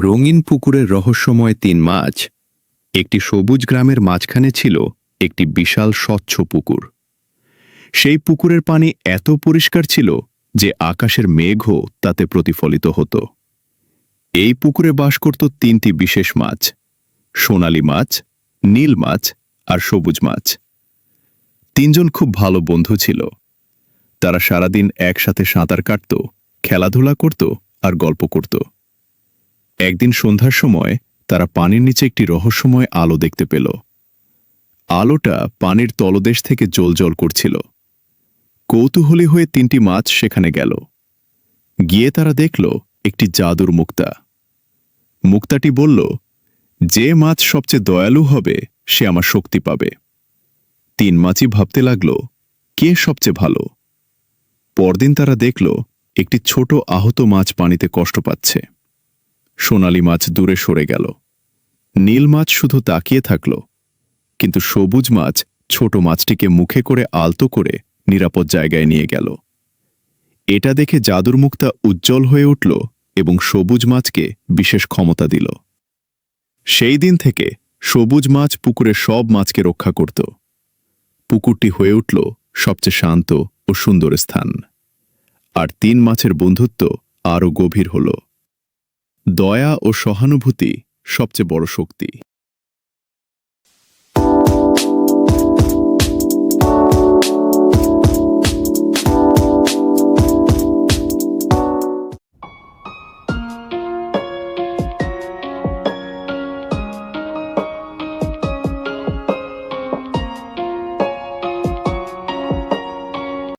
রঙিন পুকুরের রহস্যময় তিন মাছ। একটি সবুজ গ্রামের মাঝখানে ছিল একটি বিশাল স্বচ্ছ পুকুর। সেই পুকুরের পানি এত পরিষ্কার ছিল যে আকাশের মেঘও তাতে প্রতিফলিত হতো। এই পুকুরে বাস করত তিনটি বিশেষ মাছ, সোনালী মাছ, নীল মাছ আর সবুজ মাছ। তিনজন খুব ভালো বন্ধু ছিল। তারা সারাদিন একসাথে সাঁতার কাটত, খেলাধুলা করত আর গল্প করত। একদিন সন্ধ্যার সময় তারা পানির নিচে একটি রহস্যময় আলো দেখতে পেল। আলোটা পানির তলদেশ থেকে জ্বলজ্বল করছিল। কৌতূহলী হয়ে তিনটি মাছ সেখানে গেল। গিয়ে তারা দেখল একটি জাদুর মুক্তা। মুক্তাটি বলল, যে মাছ সবচেয়ে দয়ালু হবে, সে আমার শক্তি পাবে। তিন মাছই ভাবতে লাগল, কে সবচেয়ে ভালো? পরদিন তারা দেখল, একটি ছোট আহত মাছ পানিতে কষ্ট পাচ্ছে। সোনালী মাছ দূরে সরে গেল। নীল মাছ শুধু তাকিয়ে থাকল, কিন্তু সবুজ মাছ ছোট মাছটিকে মুখে করে আলতো করে নিরাপদ জায়গায় নিয়ে গেল। এটা দেখে জাদুর মুক্তা উজ্জ্বল হয়ে উঠল এবং সবুজ মাছকে বিশেষ ক্ষমতা দিল। সেই দিন থেকে সবুজ মাছ পুকুরে সব মাছকে রক্ষা করত। পুকুরটি হয়ে উঠল সবচেয়ে শান্ত ও সুন্দর স্থান। আর তিন মাছের বন্ধুত্ব আরও গভীর হল। দয়া ও সহানুভূতি সবচেয়ে বড় শক্তি।